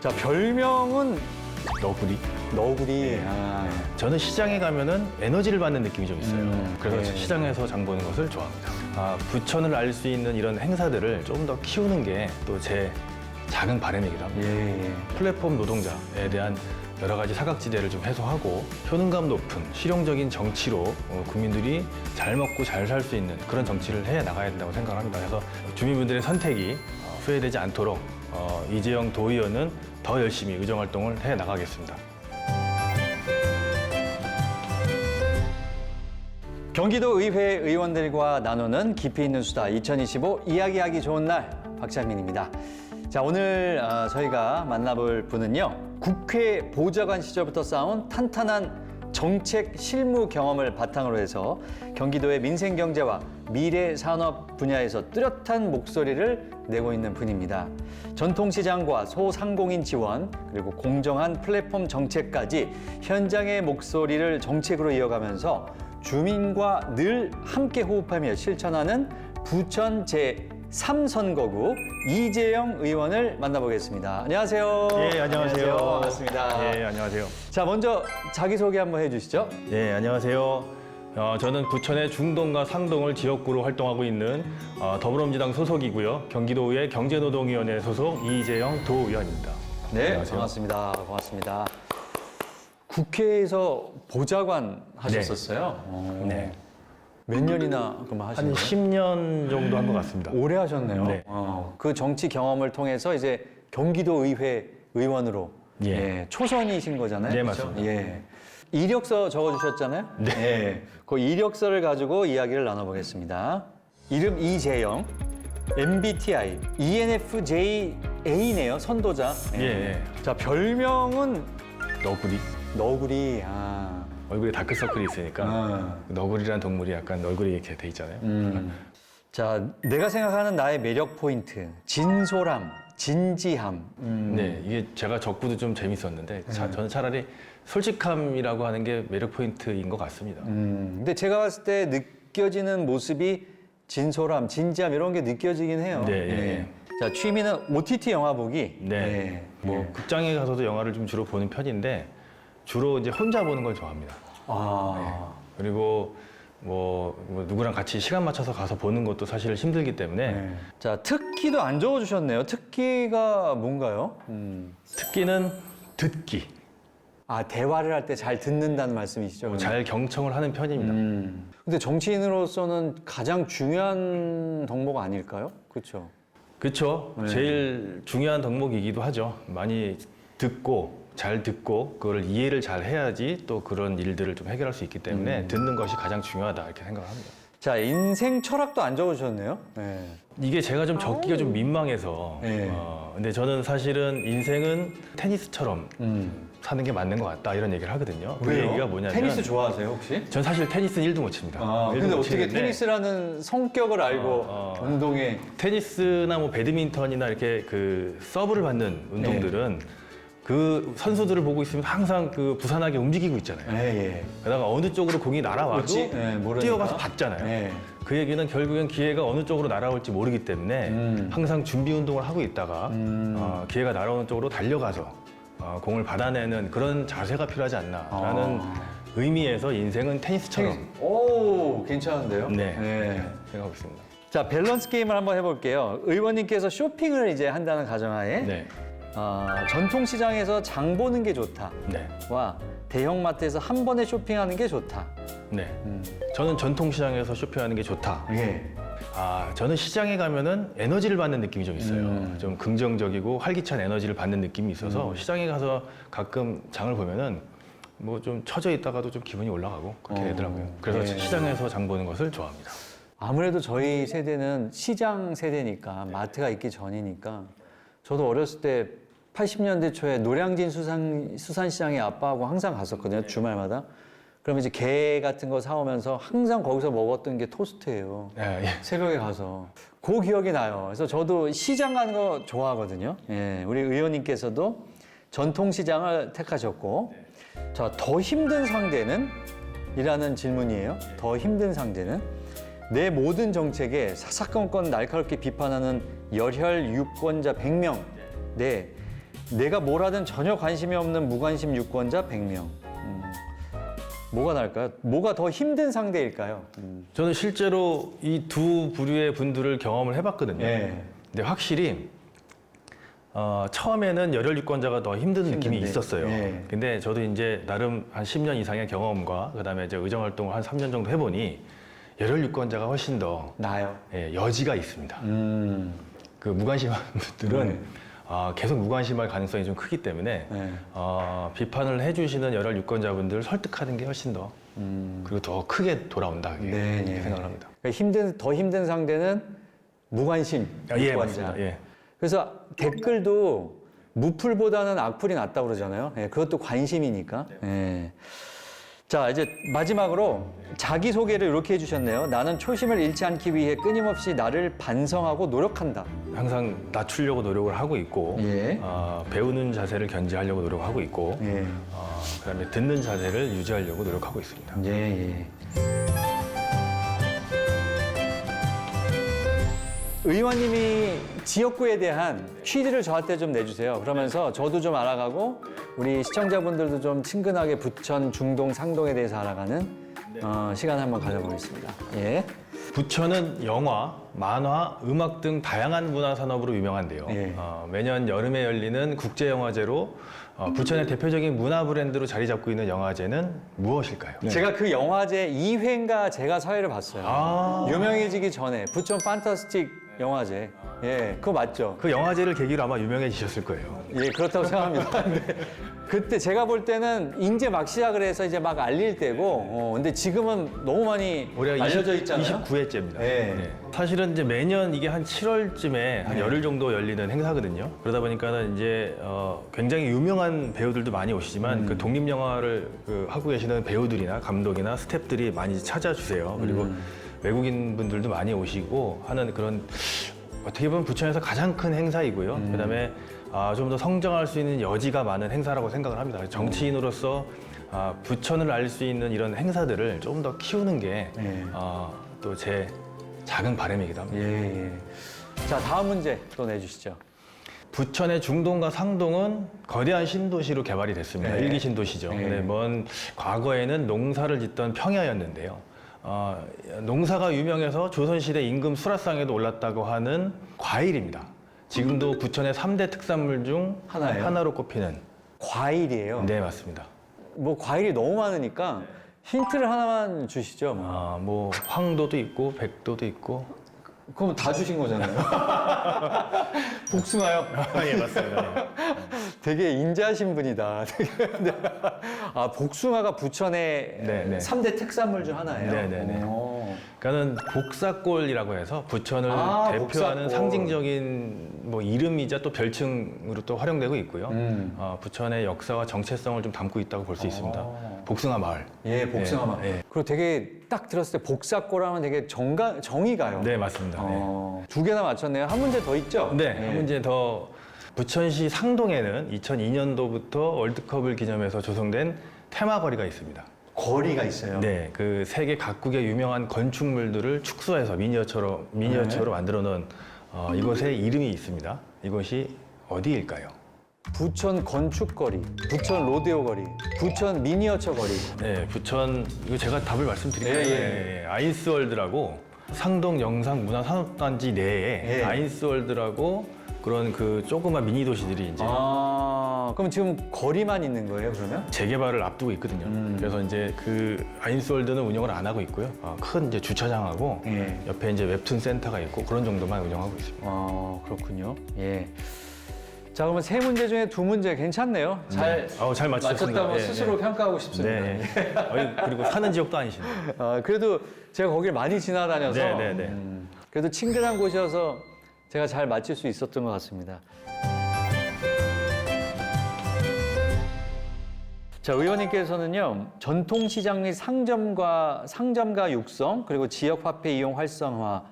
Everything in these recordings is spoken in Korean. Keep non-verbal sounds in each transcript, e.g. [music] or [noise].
자, 별명은 너구리. 너구리. 아. 저는 시장에 가면은 에너지를 받는 느낌이 좀 있어요. 음, 그래서 네. 시장에서 장 보는 것을 좋아합니다. 아, 부천을 알 수 있는 이런 행사들을 조금 더 키우는 게 또 제 작은 바람이기도 합니다. 예, 예. 플랫폼 노동자에 대한 여러 가지 사각지대를 좀 해소하고 효능감 높은 실용적인 정치로 어, 국민들이 잘 먹고 잘 살 수 있는 그런 정치를 해 나가야 된다고 생각합니다. 그래서 주민분들의 선택이 어, 후회되지 않도록 어, 이재영 도의원은 더 열심히 의정 활동을 해 나가겠습니다. 경기도 의회 의원들과 나누는 깊이 있는 수다 2025 이야기하기 좋은 날 박찬민입니다. 자 오늘 아, 저희가 만나볼 분은요 국회 보좌관 시절부터 쌓은 탄탄한 정책 실무 경험을 바탕으로 해서 경기도의 민생 경제와 미래 산업 분야에서 뚜렷한 목소리를 내고 있는 분입니다. 전통시장과 소상공인 지원 그리고 공정한 플랫폼 정책까지 현장의 목소리를 정책으로 이어가면서 주민과 늘 함께 호흡하며 실천하는 부천 제 3선거구 이재영 의원을 만나보겠습니다. 안녕하세요. 예, 안녕하세요. 반갑습니다. 예, 안녕하세요. 자, 먼저 자기소개 한번 해주시죠. 예, 안녕하세요. 어, 저는 부천의 중동과 상동을 지역구로 활동하고 있는 어, 더불어민주당 소속이고요. 경기도의 경제노동위원회 소속 이재영 도의원입니다. 네, 안녕하세요. 반갑습니다. 고맙습니다. 국회에서 보좌관 하셨었어요? 어, 네. 몇 년이나 그만 하신 한 거예요? 10년 정도 한 것 같습니다. 오래 하셨네요. 네. 어, 그 정치 경험을 통해서 이제 경기도 의회 의원으로 예. 예, 초선이신 거잖아요. 네, 그렇죠? 맞습니다. 예. 이력서 적어주셨잖아요. 네. 예. 그 이력서를 가지고 이야기를 나눠보겠습니다. 이름 이재영, MBTI, ENFJA네요. 선도자. 예, 예. 자 별명은 너구리. 너구리. 아. 얼굴에 다크서클이 있으니까 아. 너구리란 동물이 약간 얼굴이 이렇게 돼 있잖아요. 음. 자, 내가 생각하는 나의 매력 포인트. 진솔함, 진지함. 음. 네, 이게 제가 적고도 좀 재밌었는데 자- 저는 차라리 솔직함이라고 하는 게 매력 포인트인 것 같습니다. 음, 근데 제가 봤을 때 느껴지는 모습이 진솔함, 진지함 이런 게 느껴지긴 해요. 네, 예, 예. 자, 취미는 OTT 영화 보기. 네, 뭐 예. 극장에 가서도 영화를 좀 주로 보는 편인데 주로 이제 혼자 보는 걸 좋아합니다. 아, 그리고 뭐, 뭐 누구랑 같이 시간 맞춰서 가서 보는 것도 사실 힘들기 때문에 네. 자, 특기도 안 적어주셨네요. 특기가 뭔가요? 음. 특기는 듣기, 아, 대화를 할 때 잘 듣는다는 말씀이시죠? 그러면? 잘 경청을 하는 편입니다. 음. 근데 정치인으로서는 가장 중요한 덕목 아닐까요? 그렇죠. 그렇죠. 네. 제일 중요한 덕목이기도 하죠. 많이 듣고 잘 듣고 그걸 이해를 잘 해야지 또 그런 일들을 좀 해결할 수 있기 때문에 음. 듣는 것이 가장 중요하다 이렇게 생각을 합니다. 자, 인생 철학도 안 적어주셨네요. 네. 이게 제가 좀 적기가 좀 민망해서 네. 어, 근데 저는 사실은 인생은 테니스처럼 음. 사는 게 맞는 것 같다 이런 얘기를 하거든요. 그 왜요? 얘기가 뭐냐면 테니스 좋아하세요 혹시? 전 사실 테니스는 1도 못 칩니다. 아, 일도 근데 못 어떻게 치는데 테니스라는 성격을 알고 어, 어. 운동에 테니스나 뭐 배드민턴이나 이렇게 그 서브를 받는 운동들은 그 선수들을 보고 있으면 항상 그 부산하게 움직이고 있잖아요. 예, 예. 게다가 어느 쪽으로 공이 날아와도 그렇지? 네, 모르니까. 뛰어가서 받잖아요. 네. 그 얘기는 결국엔 기회가 어느 쪽으로 날아올지 모르기 때문에 음. 항상 준비 운동을 하고 있다가 음. 어, 기회가 날아오는 쪽으로 달려가서 어, 공을 받아내는 그런 자세가 필요하지 않나라는 아. 의미에서 인생은 테니스처럼 테니스. 오, 괜찮은데요? 네, 네. 생각하고 있습니다. 자, 밸런스 게임을 한번 해볼게요. 의원님께서 쇼핑을 이제 한다는 가정하에 네, 어, 전통시장에서 장 보는 게 좋다. 네, 와 대형마트에서 한 번에 쇼핑하는 게 좋다. 네. 음. 저는 전통시장에서 쇼핑하는 게 좋다. 예. 아, 저는 시장에 가면은 에너지를 받는 느낌이 좀 있어요. 음. 좀 긍정적이고 활기찬 에너지를 받는 느낌이 있어서 시장에 가서 가끔 장을 보면은 뭐 좀 처져 있다가도 좀 기분이 올라가고 그렇게 어, 되더라고요. 그래서 예. 시장에서 장 보는 것을 좋아합니다. 아무래도 저희 세대는 시장 세대니까 마트가 있기 전이니까 저도 어렸을 때 80년대 초에 노량진 수산 수산시장에 아빠하고 항상 갔었거든요 주말마다. 그러면 이제 게 같은 거 사오면서 항상 거기서 먹었던 게 토스트예요. 예, 예. 새벽에 가서 그 기억이 나요. 그래서 저도 시장 가는 거 좋아하거든요. 예, 우리 의원님께서도 전통 시장을 택하셨고, 자 더 힘든 상대는 이라는 질문이에요. 더 힘든 상대는 내 모든 정책에 사사건건 날카롭게 비판하는 열혈 유권자 100명. 네. 내가 뭘 하든 전혀 관심이 없는 무관심 유권자 100명. 음, 뭐가 날까요? 뭐가 더 힘든 상대일까요? 음. 저는 실제로 이 두 부류의 분들을 경험을 해봤거든요. 예. 근데 확실히 어, 처음에는 열혈 유권자가 더 힘든 느낌이 힘든데. 있었어요. 예. 근데 저도 이제 나름 한 10년 이상의 경험과 그다음에 이제 의정 활동을 한 3년 정도 해보니 열혈 유권자가 훨씬 더 나요. 예, 여지가 있습니다. 음. 그 무관심한 [laughs] 분들은 네. 아, 계속 무관심할 가능성이 좀 크기 때문에 네. 어, 비판을 해주시는 열혈 유권자분들을 설득하는 게 훨씬 더 음. 그리고 더 크게 돌아온다 이렇게 네, 네. 생각을 합니다. 그러니까 힘든 더 힘든 상대는 무관심 아, 예, 유권자. 맞습니다. 예. 그래서 댓글도 무풀보다는 악플이 낫다 고 그러잖아요. 예, 그것도 관심이니까. 예. 자, 이제 마지막으로 자기 소개를 이렇게 해주셨네요. 나는 초심을 잃지 않기 위해 끊임없이 나를 반성하고 노력한다. 항상 낮추려고 노력을 하고 있고 예. 어, 배우는 자세를 견지하려고 노력하고 있고 예. 어, 그다음에 듣는 자세를 유지하려고 노력하고 있습니다. 예, 예. 의원님이 지역구에 대한 퀴즈를 저한테 좀 내주세요. 그러면서 저도 좀 알아가고 우리 시청자분들도 좀 친근하게 부천, 중동, 상동에 대해서 알아가는 어, 시간 한번 가져보겠습니다. 예. 부천은 영화, 만화, 음악 등 다양한 문화 산업으로 유명한데요. 예. 어, 매년 여름에 열리는 국제 영화제로 어, 부천의 대표적인 문화 브랜드로 자리 잡고 있는 영화제는 무엇일까요? 제가 그 영화제 2회인가 제가 사회를 봤어요. 아. 유명해지기 전에 부천 판타스틱 영화제. 예, 그거 맞죠? 그 영화제를 계기로 아마 유명해지셨을 거예요. 예, 그렇다고 생각합니다. 근데 [laughs] 그때 제가 볼 때는 이제 막 시작을 해서 이제 막 알릴 때고, 어, 근데 지금은 너무 많이 올해가 알려져 있잖아요. 29회째입니다. 네. 사실은 이제 매년 이게 한 7월쯤에 한 네. 열흘 정도 열리는 행사거든요. 그러다 보니까는 이제 어, 굉장히 유명한 배우들도 많이 오시지만 음. 그 독립 영화를 그 하고 계시는 배우들이나 감독이나 스태프들이 많이 찾아주세요. 그리고 음. 외국인 분들도 많이 오시고 하는 그런 어떻게 보면 부천에서 가장 큰 행사이고요. 음. 그다음에 아, 좀 더 성장할 수 있는 여지가 많은 행사라고 생각을 합니다. 정치인으로서 아, 부천을 알 수 있는 이런 행사들을 좀 더 키우는 게 네. 또제 작은 바람이기도 합니다. 예, 예. 자, 다음 문제 또 내주시죠. 부천의 중동과 상동은 거대한 신도시로 개발이 됐습니다. 네. 일기 신도시죠. 네. 근데 먼 과거에는 농사를 짓던 평야였는데요. 어, 농사가 유명해서 조선시대 임금 수라상에도 올랐다고 하는 과일입니다. 지금도 부천의 삼대 특산물 중 하나예요? 하나로 꼽히는 과일이에요. 네 맞습니다. 뭐 과일이 너무 많으니까 힌트를 하나만 주시죠. 뭐. 아, 뭐 황도도 있고 백도도 있고 그럼 다 주신 거잖아요. [laughs] 복숭아요. [laughs] 예 맞습니다. 되게 인자하신 분이다. 되게 아 복숭아가 부천의 네, 네. 삼대 특산물 중 하나예요. 네, 네, 네. 오. 그러니까는 복사골이라고 해서 부천을 아, 대표하는 복사골. 상징적인 뭐 이름이자 또 별칭으로 또 활용되고 있고요. 음. 어, 부천의 역사와 정체성을 좀 담고 있다고 볼 수 있습니다. 아. 복숭아 마을. 예, 복숭아맛. 네, 네. 그리고 되게 딱 들었을 때 복사골하면 되게 정가, 정이 가요. 네, 맞습니다. 네. 어, 두 개나 맞췄네요. 한 문제 더 있죠? 네, 예. 한 문제 더. 부천시 상동에는 2002년도부터 월드컵을 기념해서 조성된 테마거리가 있습니다. 거리가 있어요. 네, 그 세계 각국의 유명한 건축물들을 축소해서 미니어처로 미니어처로 네. 만들어 놓은 어, 이곳에 이름이 있습니다. 이곳이 어디일까요? 부천 건축거리, 부천 로데오 거리, 부천 미니어처 거리. 네, 부천 이거 제가 답을 말씀드릴게요. 예, 예. 네, 아인스월드라고 상동 영상 문화 산업단지 내에 예. 아인스월드라고 그런 그 조그만 미니 도시들이 이제 아, 그럼 지금 거리만 있는 거예요, 그러면? 재개발을 앞두고 있거든요. 음. 그래서 이제 그 아인스월드는 운영을 안 하고 있고요. 어, 큰 이제 주차장하고 예. 옆에 이제 웹툰 센터가 있고 그런 정도만 운영하고 있습니다. 아, 그렇군요. 예. 자, 그러면 세 문제 중에 두 문제 괜찮네요. 잘 네. 어우, 잘 맞추셨습니다. 맞췄다고 예, 스스로 예. 평가하고 싶습니다. 네. 네. 어이, 그리고 사는 지역도 아니시네. 아, 그래도 제가 거길 많이 지나다녀서 네, 네, 네. 음, 그래도 친근한 곳이어서 제가 잘 맞힐 수 있었던 것 같습니다. 자, 의원님께서는요, 전통시장 및 상점과, 상점가 육성, 그리고 지역화폐 이용 활성화,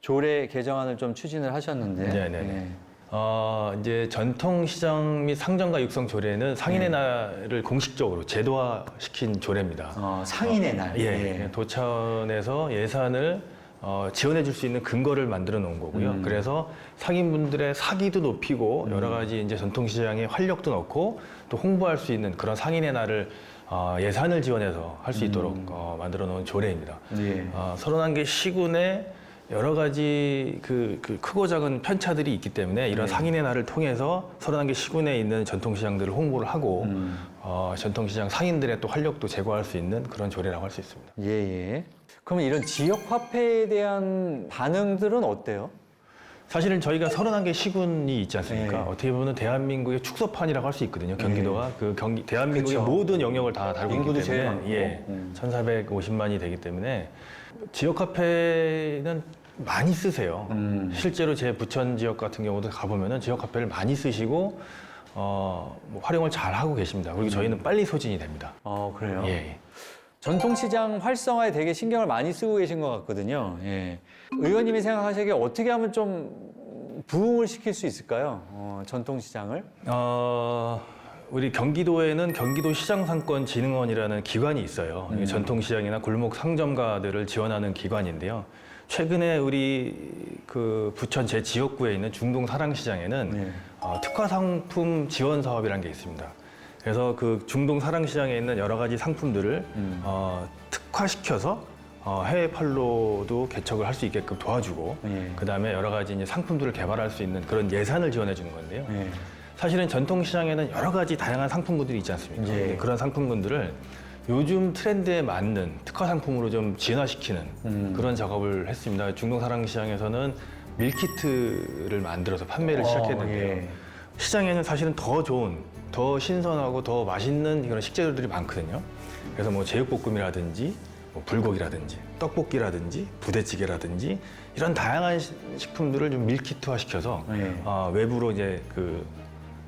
조례 개정안을 좀 추진을 하셨는데. 네, 네, 네. 어, 이제 전통시장 및 상점가 육성 조례는 상인의 날을 공식적으로 제도화시킨 조례입니다. 어, 상인의 날. 예, 도천에서 예산을 어, 지원해 줄 수 있는 근거를 만들어 놓은 거고요. 음. 그래서 상인분들의 사기도 높이고 여러 가지 이제 전통시장에 활력도 넣고 또 홍보할 수 있는 그런 상인의 날을 어, 예산을 지원해서 할 수 있도록 어, 만들어 놓은 조례입니다. 예. 어, 31개 시군에 여러 가지 그, 그 크고 작은 편차들이 있기 때문에 이런 네. 상인의 날을 통해서 31개 시군에 있는 전통시장들을 홍보를 하고 음. 어, 전통시장 상인들의 또 활력도 제고할 수 있는 그런 조례라고 할 수 있습니다. 예, 예. 그러면 이런 지역 화폐에 대한 반응들은 어때요? 사실은 저희가 31개 시군이 있지 않습니까? 네. 어떻게 보면 대한민국의 축소판이라고 할 수 있거든요. 경기도가 그 경기 대한민국의 그쵸. 모든 영역을 다 다루고 있기 때문에. 예, 음. 1,450만이 되기 때문에 지역 화폐는 많이 쓰세요. 음. 실제로 제 부천 지역 같은 경우도 가보면은 지역 화폐를 많이 쓰시고 어, 뭐 활용을 잘 하고 계십니다. 그리고 저희는 빨리 소진이 됩니다. 어, 그래요? 예, 예. 전통시장 활성화에 되게 신경을 많이 쓰고 계신 것 같거든요. 예. 의원님이 생각하시기에 어떻게 하면 좀 부흥을 시킬 수 있을까요? 어, 전통시장을? 어, 우리 경기도에는 경기도 시장상권진흥원이라는 기관이 있어요. 이게 전통시장이나 골목 상점가들을 지원하는 기관인데요. 최근에 우리 그 부천 제 지역구에 있는 중동 사랑시장에는 네. 어, 특화 상품 지원 사업이라는 게 있습니다. 그래서 그 중동 사랑 시장에 있는 여러 가지 상품들을 음. 어, 특화시켜서 어, 해외 판로도 개척을 할 수 있게끔 도와주고 예. 그 다음에 여러 가지 이제 상품들을 개발할 수 있는 그런 예산을 지원해 주는 건데요. 예. 사실은 전통 시장에는 여러 가지 다양한 상품군들이 있지 않습니까? 예. 그런 상품군들을 요즘 트렌드에 맞는 특화 상품으로 좀 진화시키는 음. 그런 작업을 했습니다. 중동 사랑 시장에서는 밀키트를 만들어서 판매를 어, 시작했는데요. 예. 시장에는 사실은 더 좋은, 더 신선하고 더 맛있는 그런 식재료들이 많거든요. 그래서 뭐 제육볶음이라든지 뭐 불고기라든지 떡볶이라든지 부대찌개라든지 이런 다양한 시- 식품들을 좀 밀키트화 시켜서 예. 어, 외부로 이제 그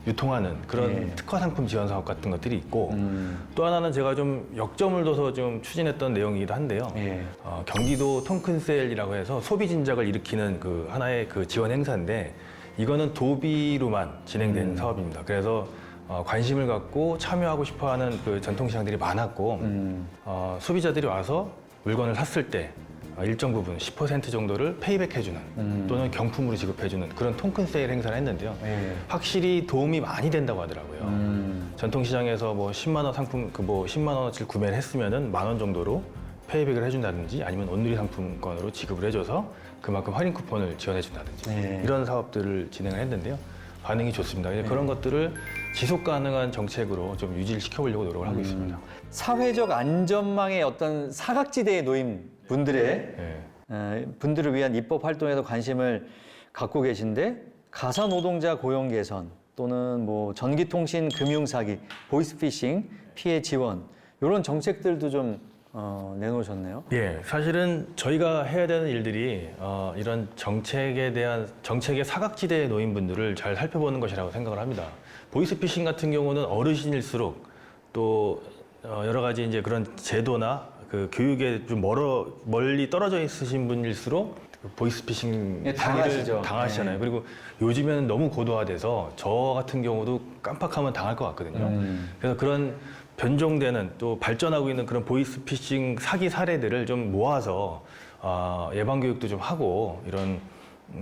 유통하는 그런 예. 특화 상품 지원 사업 같은 것들이 있고 음. 또 하나는 제가 좀 역점을 둬서 좀 추진했던 내용이기도 한데요. 예. 어, 경기도 통큰세일이라고 해서 소비 진작을 일으키는 그 하나의 그 지원 행사인데 이거는 도비로만 진행된 음. 사업입니다. 그래서 어, 관심을 갖고 참여하고 싶어하는 그 전통 시장들이 많았고 음. 어, 소비자들이 와서 물건을 샀을 때 어, 일정 부분 10% 정도를 페이백해주는 음. 또는 경품으로 지급해주는 그런 통큰 세일 행사를 했는데요. 예. 확실히 도움이 많이 된다고 하더라고요. 음. 전통 시장에서 뭐 10만 원 상품 그 뭐 10만 원어치를 구매를 했으면은 만 원 정도로 페이백을 해준다든지 아니면 온누리 상품권으로 지급을 해줘서 그만큼 할인 쿠폰을 지원해준다든지 네. 이런 사업들을 진행을 했는데요. 반응이 좋습니다. 그래서 그런 것들을 지속 가능한 정책으로 좀 유지를 시켜보려고 노력을 하고 있습니다. 사회적 안전망의 어떤 사각지대에 놓인 분들의 예. 어, 분들을 위한 입법 활동에도 관심을 갖고 계신데 가사 노동자 고용 개선 또는 뭐 전기통신 금융 사기, 보이스피싱 피해 지원 이런 정책들도 좀 어, 내놓으셨네요. 예, 사실은 저희가 해야 되는 일들이 어, 이런 정책에 대한 정책의 사각지대에 놓인 분들을 잘 살펴보는 것이라고 생각을 합니다. 보이스피싱 같은 경우는 어르신일수록 또 어, 여러 가지 이제 그런 제도나 그 교육에 좀 멀어 멀리 떨어져 있으신 분일수록 그 보이스피싱 예, 당하시죠. 당하시잖아요. 네. 그리고 요즘에는 너무 고도화돼서 저 같은 경우도 깜빡하면 당할 것 같거든요. 음. 그래서 그런 변종되는 또 발전하고 있는 그런 보이스피싱 사기 사례들을 좀 모아서 어, 예방 교육도 좀 하고 이런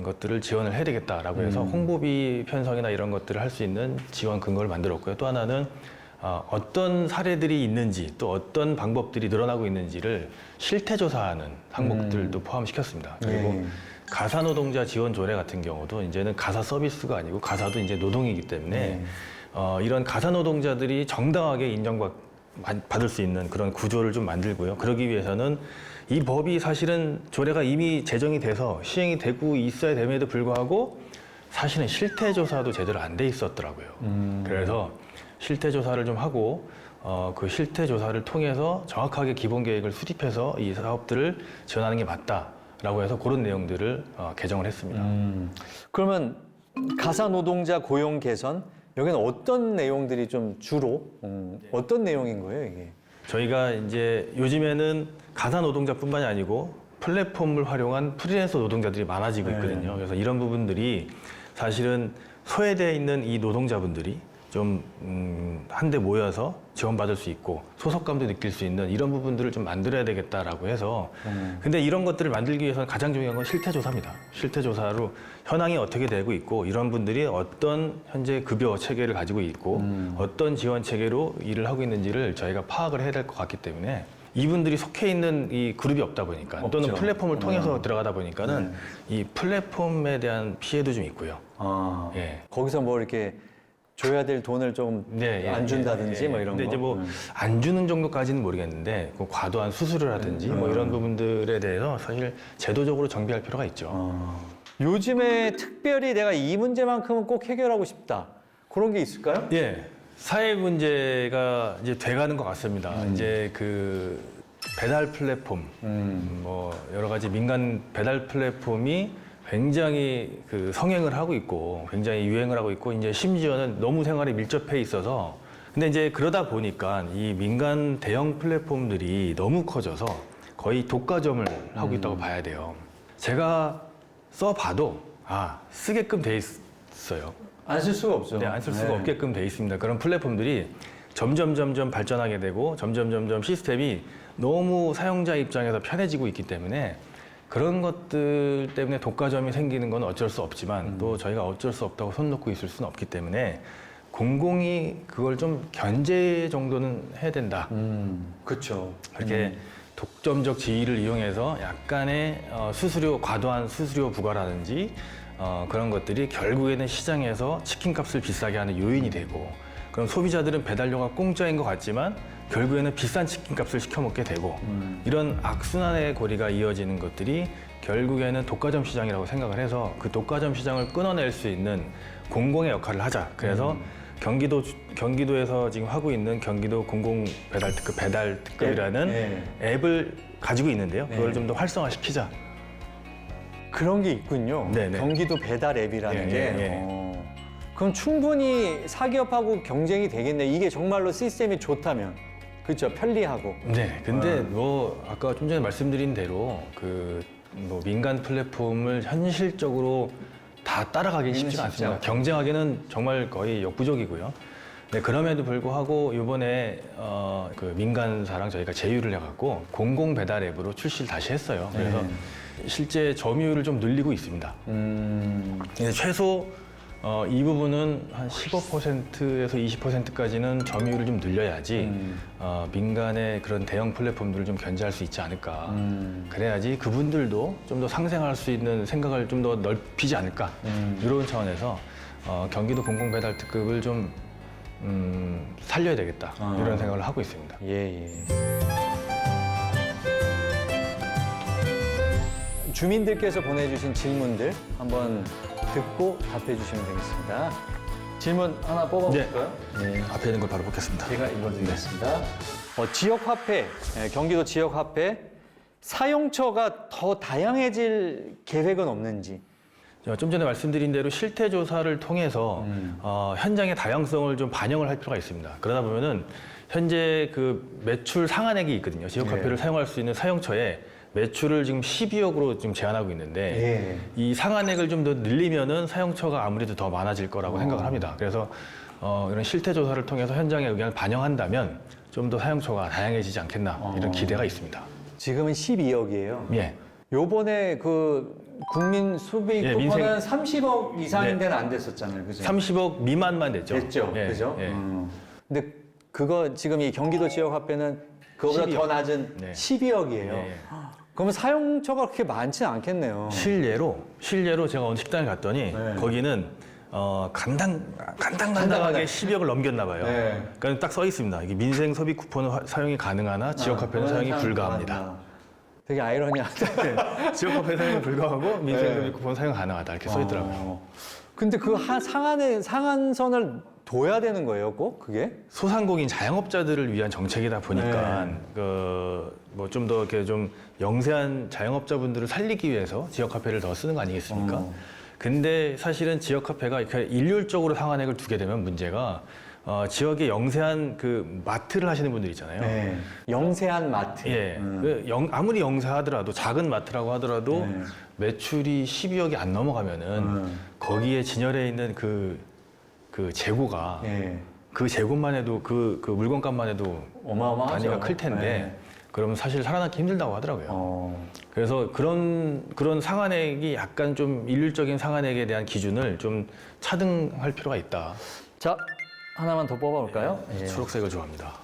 것들을 지원을 해야 되겠다라고 해서 홍보비 편성이나 이런 것들을 할 수 있는 지원 근거를 만들었고요. 또 하나는 어, 어떤 사례들이 있는지 또 어떤 방법들이 늘어나고 있는지를 실태 조사하는 항목들도 포함시켰습니다. 그리고 네. 가사 노동자 지원 조례 같은 경우도 이제는 가사 서비스가 아니고 가사도 이제 노동이기 때문에 네. 어, 이런 가사 노동자들이 정당하게 인정받을 수 있는 그런 구조를 좀 만들고요. 그러기 위해서는 이 법이 사실은 조례가 이미 제정이 돼서 시행이 되고 있어야 됨에도 불구하고 사실은 실태 조사도 제대로 안 돼 있었더라고요. 음. 그래서 실태 조사를 좀 하고 어, 그 실태 조사를 통해서 정확하게 기본 계획을 수립해서 이 사업들을 지원하는 게 맞다라고 해서 그런 내용들을 어, 개정을 했습니다. 음. 그러면 가사 노동자 고용 개선 여기는 어떤 내용들이 좀 주로 음, 어떤 내용인 거예요 이게? 저희가 이제 요즘에는 가사 노동자뿐만이 아니고 플랫폼을 활용한 프리랜서 노동자들이 많아지고 네. 있거든요. 그래서 이런 부분들이 사실은 소외되어 있는 이 노동자분들이 좀 음, 한데 모여서 지원받을 수 있고 소속감도 느낄 수 있는 이런 부분들을 좀 만들어야 되겠다라고 해서 근데 이런 것들을 만들기 위해서는 가장 중요한 건 실태 조사입니다. 실태 조사로 현황이 어떻게 되고 있고 이런 분들이 어떤 현재 급여 체계를 가지고 있고 어떤 지원 체계로 일을 하고 있는지를 저희가 파악을 해야 될 것 같기 때문에 이분들이 속해 있는 이 그룹이 없다 보니까 또는 없죠. 플랫폼을 통해서 음. 들어가다 보니까는 이 플랫폼에 대한 피해도 좀 있고요. 아, 예. 거기서 뭐 이렇게 줘야 될 돈을 좀 안 네, 예, 준다든지 예, 예. 뭐 이런 근데 거. 이제 뭐안 주는 정도까지는 모르겠는데 그 과도한 수수료를 하든지 뭐 음. 이런 부분들에 대해서 사실 제도적으로 정비할 필요가 있죠. 어. 요즘에 특별히 내가 이 문제만큼은 꼭 해결하고 싶다. 그런 게 있을까요? 예. 사회 문제가 이제 돼가는 것 같습니다. 음. 이제 그 배달 플랫폼, 음. 뭐 여러 가지 민간 배달 플랫폼이 굉장히 그 성행을 하고 있고 굉장히 유행을 하고 있고 이제 심지어는 너무 생활에 밀접해 있어서 근데 이제 그러다 보니까 이 민간 대형 플랫폼들이 너무 커져서 거의 독과점을 하고 있다고 봐야 돼요. 제가 써봐도 아 쓰게끔 돼 있어요. 안 쓸 수가 없죠. 네, 안 쓸 수가 네. 없게끔 돼 있습니다. 그런 플랫폼들이 점점 점점 발전하게 되고 점점 점점 시스템이 너무 사용자 입장에서 편해지고 있기 때문에 그런 것들 때문에 독과점이 생기는 건 어쩔 수 없지만 음. 또 저희가 어쩔 수 없다고 손 놓고 있을 수는 없기 때문에 공공이 그걸 좀 견제 정도는 해야 된다. 음, 그렇죠. 그렇게 독점적 지위를 이용해서 약간의 어, 수수료 과도한 수수료 부과라든지 어, 그런 것들이 결국에는 시장에서 치킨 값을 비싸게 하는 요인이 되고 그럼 소비자들은 배달료가 공짜인 것 같지만 결국에는 비싼 치킨 값을 시켜 먹게 되고 음. 이런 악순환의 고리가 이어지는 것들이 결국에는 독과점 시장이라고 생각을 해서 그 독과점 시장을 끊어낼 수 있는 공공의 역할을 하자. 그래서 음. 경기도 주- 경기도에서 지금 하고 있는 경기도 공공 배달 특급 배달 특급이라는 앱, 앱을 가지고 있는데요. 그걸 네. 좀더 활성화시키자. 그런 게 있군요. 네네. 경기도 배달 앱이라는 예, 게. 예, 예. 어. 그럼 충분히 사기업하고 경쟁이 되겠네. 이게 정말로 시스템이 좋다면. 그렇죠. 편리하고. 네, 근데 아. 뭐 아까 좀 전에 말씀드린 대로 그 뭐 민간 플랫폼을 현실적으로 다 따라가기 쉽지가 쉽지 않습니다. 않고. 경쟁하기는 정말 거의 역부족이고요. 네, 그럼에도 불구하고 이번에 어, 그 민간사랑 저희가 제휴를 해갖고 공공 배달 앱으로 출시를 다시 했어요. 그래서 네. 실제 점유율을 좀 늘리고 있습니다. 음. 근데 최소 어, 이 부분은 한 15%에서 20%까지는 점유율을 좀 늘려야지 음. 어, 민간의 그런 대형 플랫폼들을 좀 견제할 수 있지 않을까. 음. 그래야지 그분들도 좀 더 상생할 수 있는 생각을 좀 더 넓히지 않을까. 음. 이런 차원에서 어, 경기도 공공배달 특급을 좀 음, 살려야 되겠다. 아. 이런 생각을 하고 있습니다. 예, 예. 주민들께서 보내주신 질문들 한번 듣고 답해 주시면 되겠습니다. 질문 하나 뽑아볼까요? 네. 앞에 있는 걸 바로 보겠습니다. 제가 읽어드리겠습니다. 어, 지역화폐, 예, 경기도 지역화폐 사용처가 더 다양해질 계획은 없는지. 제가 좀 전에 말씀드린 대로 실태 조사를 통해서 음. 어, 현장의 다양성을 좀 반영을 할 필요가 있습니다. 그러다 보면은 현재 그 매출 상한액이 있거든요. 지역 화폐를 네. 사용할 수 있는 사용처에 매출을 지금 12억으로 지금 제한하고 있는데 예. 이 상한액을 좀 더 늘리면은 사용처가 아무래도 더 많아질 거라고 어. 생각을 합니다. 그래서 어, 이런 실태 조사를 통해서 현장의 의견을 반영한다면 좀 더 사용처가 다양해지지 않겠나 어. 이런 기대가 있습니다. 지금은 12억이에요. 예. 요번에 그 국민 수비 예, 쿠폰은 민생- 30억 이상인 네. 데는 안 됐었잖아요. 그죠? 30억 미만만 됐죠. 됐죠. 예, 그죠? 예. 음. 근데 그거 지금 이 경기도 지역 화폐는 그거보다 12억. 더 낮은 네. 12억이에요. 예, 예. 그러면 사용처가 그렇게 많지는 않겠네요. 실례로 실례로 제가 오늘 식당에 갔더니 네. 거기는 어 간당 간당간당하게 간당간당. 12억을 넘겼나 봐요. 네. 그러니까 딱 써 있습니다. 이게 민생 소비 쿠폰은 화- 사용이 가능하나 지역 화폐는 아, 사용이 그런 불가합니다. 되게 아이러니하다. [laughs] 지역 화폐 사용이 불가하고 민생 네. 소비 쿠폰 사용 가능하다 이렇게 써 있더라고요. 어. 근데 그 하- 상한에 상한선을 둬야 되는 거예요, 꼭 그게? 소상공인 자영업자들을 위한 정책이다 보니까 네. 그 뭐 좀 더 이렇게 좀 영세한 자영업자분들을 살리기 위해서 지역 화폐를 더 쓰는 거 아니겠습니까? 어. 근데 사실은 지역 화폐가 이렇게 일률적으로 상한액을 두게 되면 문제가 어, 지역의 영세한 그 마트를 하시는 분들 있잖아요. 네. 영세한 마트. 예, 음. 그 영- 아무리 영세하더라도 작은 마트라고 하더라도 네. 매출이 12억이 안 넘어가면은 음. 거기에 진열해 있는 그 그 재고가 예. 그 재고만 해도 그, 그 물건값만 해도 어마어마하죠. 단위가 클 텐데 네. 그러면 사실 살아남기 힘들다고 하더라고요. 어. 그래서 그런 그런 상한액이 약간 좀 일률적인 상한액에 대한 기준을 좀 차등할 필요가 있다. 자, 하나만 더 뽑아볼까요? 예. 초록색을 좋아합니다.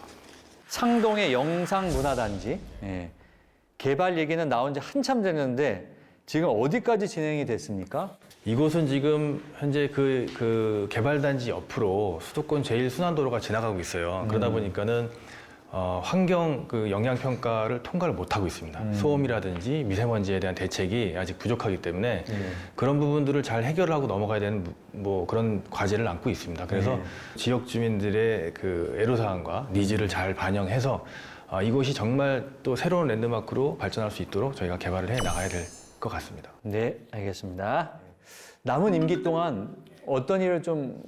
상동의 영상문화단지 예. 개발 얘기는 나온 지 한참 됐는데 지금 어디까지 진행이 됐습니까? 이곳은 지금 현재 그, 그 개발단지 옆으로 수도권 제일 순환도로가 지나가고 있어요. 그러다 보니까는 어, 환경 그 영향 평가를 통과를 못 하고 있습니다. 소음이라든지 미세먼지에 대한 대책이 아직 부족하기 때문에 예. 그런 부분들을 잘 해결하고 넘어가야 되는 무- 뭐 그런 과제를 안고 있습니다. 그래서 네. 지역 주민들의 그 애로사항과 니즈를 잘 반영해서 어, 이곳이 정말 또 새로운 랜드마크로 발전할 수 있도록 저희가 개발을 해 나가야 될 것 같습니다. 네, 알겠습니다. 남은 임기 동안 어떤 일을 좀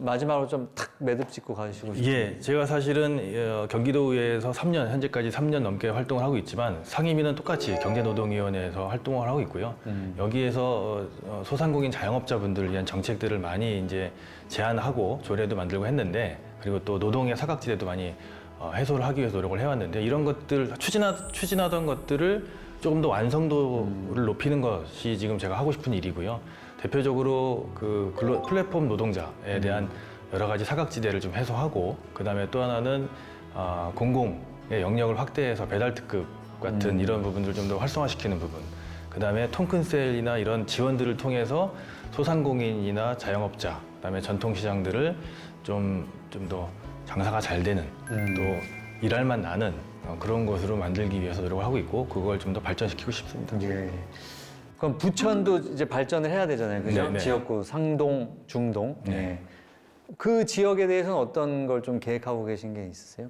마지막으로 좀 탁 매듭 짓고 가시고 싶어요? 예, 제가 사실은 어, 경기도의회에서 3년, 현재까지 3년 넘게 활동을 하고 있지만 상임위는 똑같이 경제노동위원회에서 활동을 하고 있고요. 음. 여기에서 어, 어, 소상공인 자영업자분들을 위한 정책들을 많이 이제 제안하고 조례도 만들고 했는데 그리고 또 노동의 사각지대도 많이 어, 해소를 하기 위해서 노력을 해왔는데 이런 것들 추진하, 추진하던 것들을 조금 더 완성도를 높이는 것이 지금 제가 하고 싶은 일이고요. 대표적으로 그 글로- 플랫폼 노동자에 대한 여러 가지 사각지대를 좀 해소하고 그 다음에 또 하나는 아, 공공의 영역을 확대해서 배달 특급 같은 이런 부분들 좀 더 활성화시키는 부분. 그 다음에 통큰셀이나 이런 지원들을 통해서 소상공인이나 자영업자, 그 다음에 전통시장들을 좀 좀 더 장사가 잘 되는 음. 또 일할 만 나는 어, 그런 곳으로 만들기 위해서 노력을 하고 있고 그걸 좀 더 발전시키고 싶습니다. 예. 그럼 부천도 이제 발전을 해야 되잖아요. 그죠? 네, 네. 지역구 상동, 중동. 네. 예. 그 지역에 대해서는 어떤 걸 좀 계획하고 계신 게 있으세요?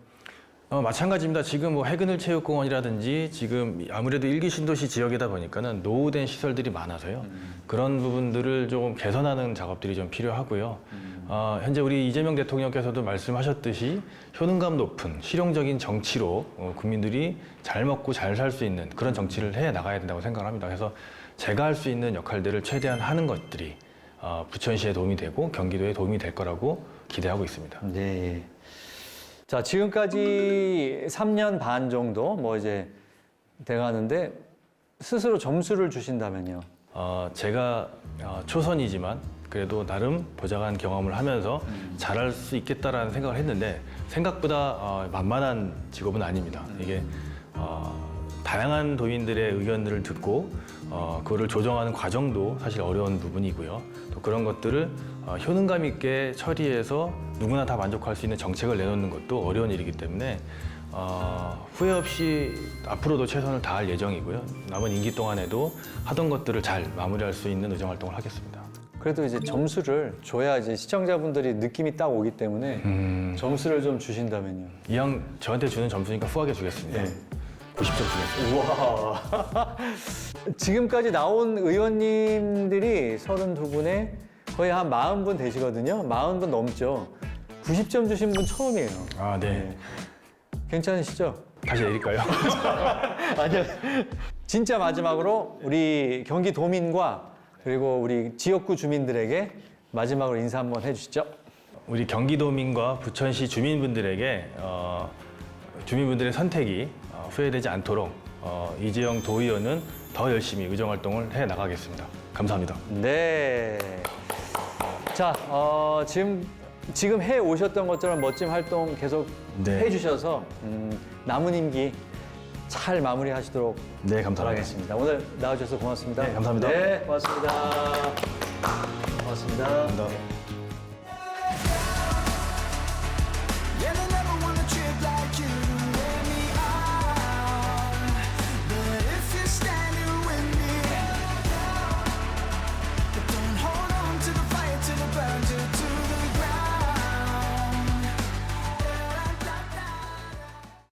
어, 마찬가지입니다. 지금 뭐 해그늘 체육공원이라든지 지금 아무래도 일기 신도시 지역이다 보니까는 노후된 시설들이 많아서요. 그런 부분들을 조금 개선하는 작업들이 좀 필요하고요. 어, 현재 우리 이재명 대통령께서도 말씀하셨듯이 효능감 높은 실용적인 정치로 어, 국민들이 잘 먹고 잘 살 수 있는 그런 정치를 해 나가야 된다고 생각을 합니다. 그래서 제가 할 수 있는 역할들을 최대한 하는 것들이 어, 부천시에 도움이 되고 경기도에 도움이 될 거라고 기대하고 있습니다. 네. 자, 지금까지 3년 반 정도 뭐 이제 돼가는데 스스로 점수를 주신다면요. 어, 제가 어, 초선이지만 그래도 나름 보장한 경험을 하면서 잘할 수 있겠다라는 생각을 했는데 생각보다 어, 만만한 직업은 아닙니다. 이게 어, 다양한 도민들의 의견들을 듣고 어, 그거를 조정하는 과정도 사실 어려운 부분이고요. 또 그런 것들을 어, 효능감 있게 처리해서 누구나 다 만족할 수 있는 정책을 내놓는 것도 어려운 일이기 때문에 어, 후회 없이 앞으로도 최선을 다할 예정이고요. 남은 임기 동안에도 하던 것들을 잘 마무리할 수 있는 의정 활동을 하겠습니다. 그래도 이제 점수를 줘야 이제 시청자분들이 느낌이 딱 오기 때문에 음, 점수를 좀 주신다면요. 이왕 저한테 주는 점수니까 후하게 주겠습니다. 네. 90점 주겠습니다. 우와. 지금까지 나온 의원님들이 32분에 거의 한 40분 되시거든요. 40분 넘죠. 90점 주신 분 처음이에요. 아, 네. 괜찮으시죠? 다시 내릴까요? [laughs] 아니요. 진짜 마지막으로 우리 경기 도민과 그리고 우리 지역구 주민들에게 마지막으로 인사 한번 해주시죠. 우리 경기도민과 부천시 주민분들에게 어, 주민분들의 선택이 어, 후회되지 않도록 어, 이재영 도의원은 더 열심히 의정 활동을 해 나가겠습니다. 감사합니다. 네. 자, 어, 지금 지금 해 오셨던 것처럼 멋진 활동 계속 네. 해주셔서 음, 남은 임기 잘 마무리하시도록 네, 감사합니다. 바라겠습니다. 오늘 나와주셔서 고맙습니다. 네, 감사합니다. 네, 고맙습니다. 고맙습니다. 감사합니다.